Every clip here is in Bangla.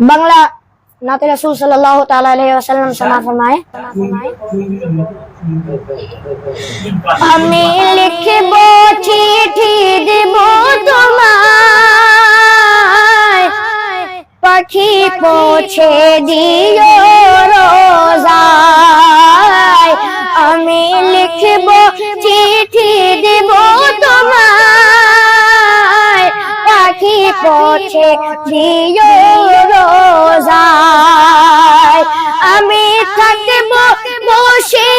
বাংলা নাতে রাসূল সাল্লাল্লাহু তাআলা আলাইহি ওয়াসাল্লাম আমি লিখব চিঠি দেব তোমায়। পাখি পৌঁছে দিও। পৌঁছে দিও রোজায়। আমি থাকব বসে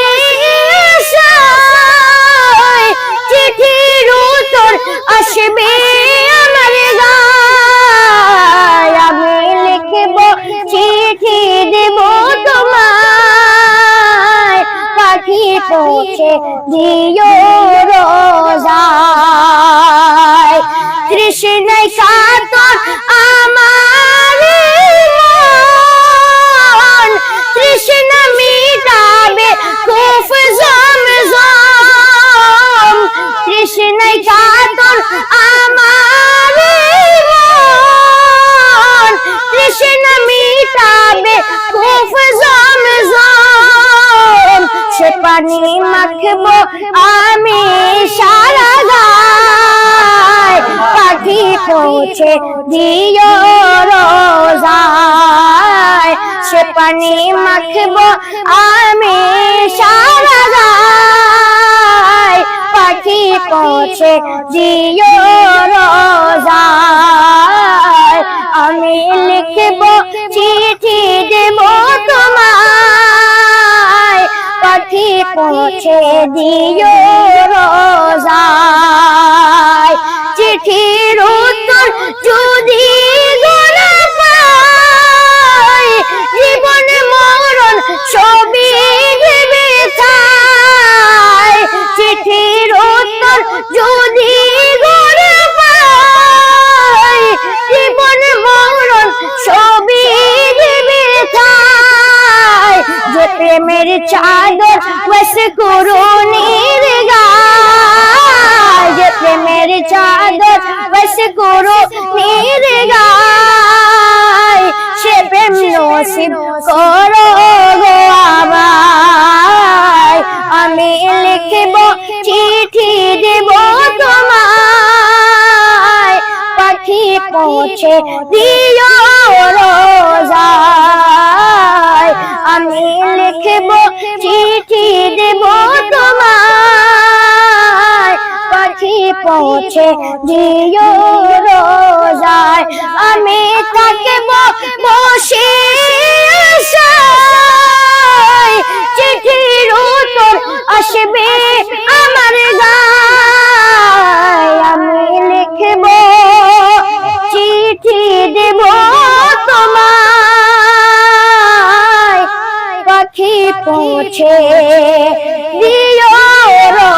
চিঠির উত্তর আসবে পৌঁছে দিও রোজায়। কৃষ্ণ আমার মন। পানি মাখবো আমি সারা গায়। পাখি পৌঁছে দিও রোজায়। সে পানি মাখবো আমি সারা গায়। পাখি পৌঁছে দিও রোজায়। পৌঁছে দিও রোজায়। চিঠির উত্তর যদি প্রেমের চাদর বস করুণীর গায়। প্রেমের চাদর বস করুণীর গায়। সে প্রেম নসিব করো গো আমায়। আমি লিখব, চিঠি দেব তোমায়। পাখি পৌঁছে দিও পৌঁছে দিও রোজায়। আমি থাকব বসে চিঠির উত্তর আসবে আমার গায়। আমি লিখব, চিঠি দেব তোমায়। পাখি পৌঁছে দিও রো